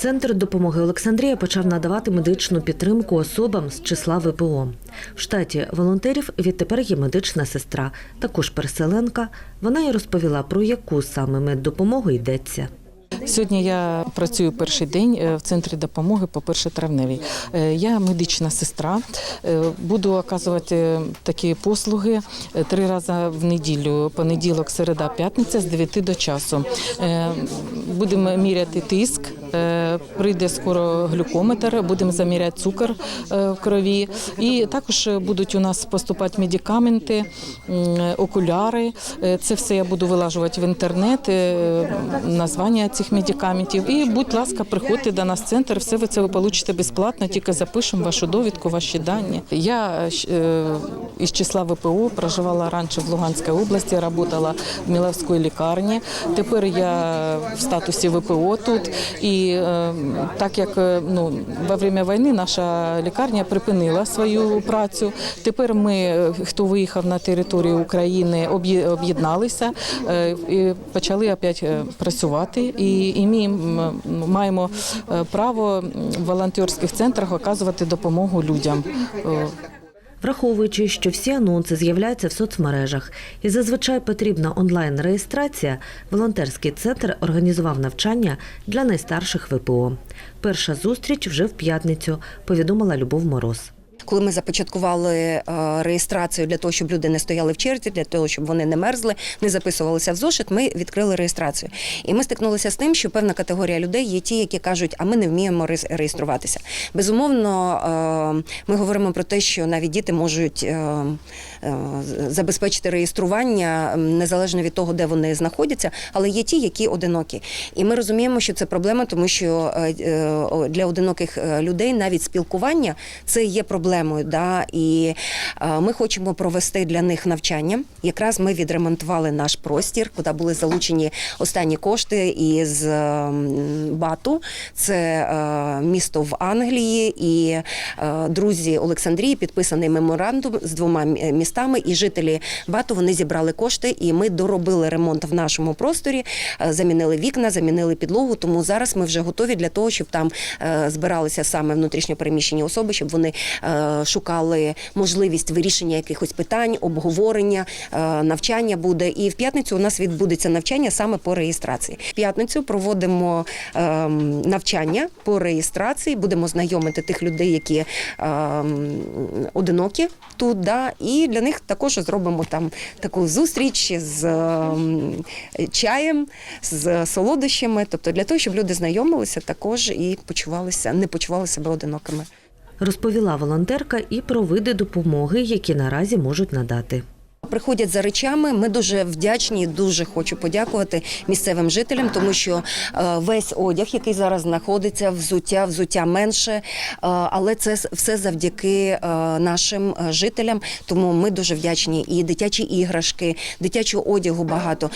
Центр допомоги Олександрія почав надавати медичну підтримку особам з числа ВПО. В штаті волонтерів відтепер є медична сестра, також переселенка. Вона й розповіла, про яку саме меддопомогу йдеться. Сьогодні я працюю перший день е, в центрі допомоги по перше травневій. Е, Я медична сестра. Е, Буду оказувати такі послуги три рази в неділю: понеділок, середа, п'ятниця з 9 до часу. Будемо міряти тиск. Е, Прийде скоро глюкометр, будемо заміряти цукор е, в крові. І також будуть у нас поступати медикаменти, окуляри. Е, Це все я буду вилажувати в інтернет, названня цих медикаментів. І, будь ласка, приходьте до нас в центр, все ви це ви получите безплатно, тільки запишемо вашу довідку, ваші дані. Я із числа ВПО проживала раніше в Луганській області, працювала в Мілевській лікарні. Тепер я в статусі ВПО тут. І е, так як е, ну, во время війни наша лікарня припинила свою працю. Тепер ми, е, хто виїхав на територію України, об'єдналися е, і почали опять працювати. І, і ми маємо право в волонтерських центрах оказувати допомогу людям. Враховуючи, що всі анонси з'являються в соцмережах і зазвичай потрібна онлайн-реєстрація, волонтерський центр організував навчання для найстарших ВПО. Перша зустріч вже в п'ятницю, повідомила Любов Мороз. Коли ми започаткували е, реєстрацію для того, щоб люди не стояли в черзі, для того, щоб вони не мерзли, не записувалися в зошит, ми відкрили реєстрацію. І ми стикнулися з тим, що певна категорія людей є ті, які кажуть, а ми не вміємо реєструватися. Безумовно, е, ми говоримо про те, що навіть діти можуть е, забезпечити реєстрування незалежно від того, де вони знаходяться, але є ті, які одинокі. І ми розуміємо, що це проблема, тому що для одиноких людей навіть спілкування це є проблемою. Да? І е, ми хочемо провести для них навчання. Якраз ми відремонтували наш простір, куди були залучені останні кошти із е, Бату. Це е, місто в Англії, і друзі Олександрії підписаний меморандум з двома містами. І жителі Бату вони зібрали кошти, і ми доробили ремонт в нашому просторі, замінили вікна, замінили підлогу. Тому зараз ми вже готові для того, щоб там збиралися саме внутрішньопереміщені особи, щоб вони шукали можливість вирішення якихось питань, обговорення, е, навчання буде. І в п'ятницю у нас відбудеться навчання саме по реєстрації. В п'ятницю проводимо ем, навчання по реєстрації, будемо знайомити тих людей, які ем, одинокі тут. Да, і для них також зробимо там таку зустріч з ем, чаєм, з солодощами. Тобто для того, щоб люди знайомилися також і почувалися, не почували себе одинокими. Розповіла волонтерка і про види допомоги, які наразі можуть надати. Приходять за речами. Ми дуже вдячні. Дуже хочу подякувати місцевим жителям, тому що е, весь одяг, який зараз знаходиться, взуття, взуття менше, е, але це все завдяки е, нашим жителям. Тому ми дуже вдячні. І дитячі іграшки, дитячого одягу багато.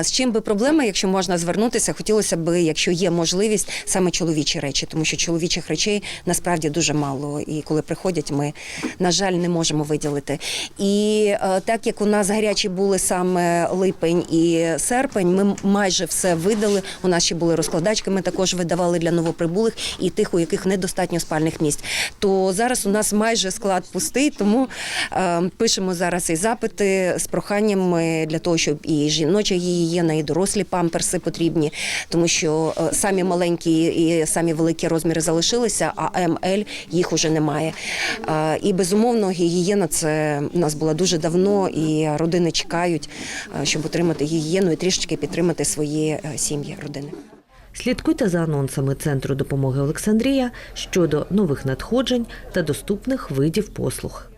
З чим би проблема, якщо можна звернутися, хотілося б, якщо є можливість, саме чоловічі речі, тому що чоловічих речей насправді дуже мало. І коли приходять, ми на жаль не можемо виділити. І так як у нас гарячі були саме липень і серпень, ми майже все видали. У нас ще були розкладачки. Ми також видавали для новоприбулих і тих, у яких недостатньо спальних місць. То зараз у нас майже склад пустий, тому е, пишемо зараз і запити з проханнями для того, щоб і жіноча гігієна, і дорослі памперси потрібні, тому що е, самі маленькі і самі великі розміри залишилися, а МЛ їх уже немає. Е, І безумовно, гігієна це у нас була дуже давно, і родини чекають, е, щоб отримати гігієну і трішечки підтримати свої е, сім'ї, родини. Слідкуйте за анонсами Центру допомоги Олександрія щодо нових надходжень та доступних видів послуг.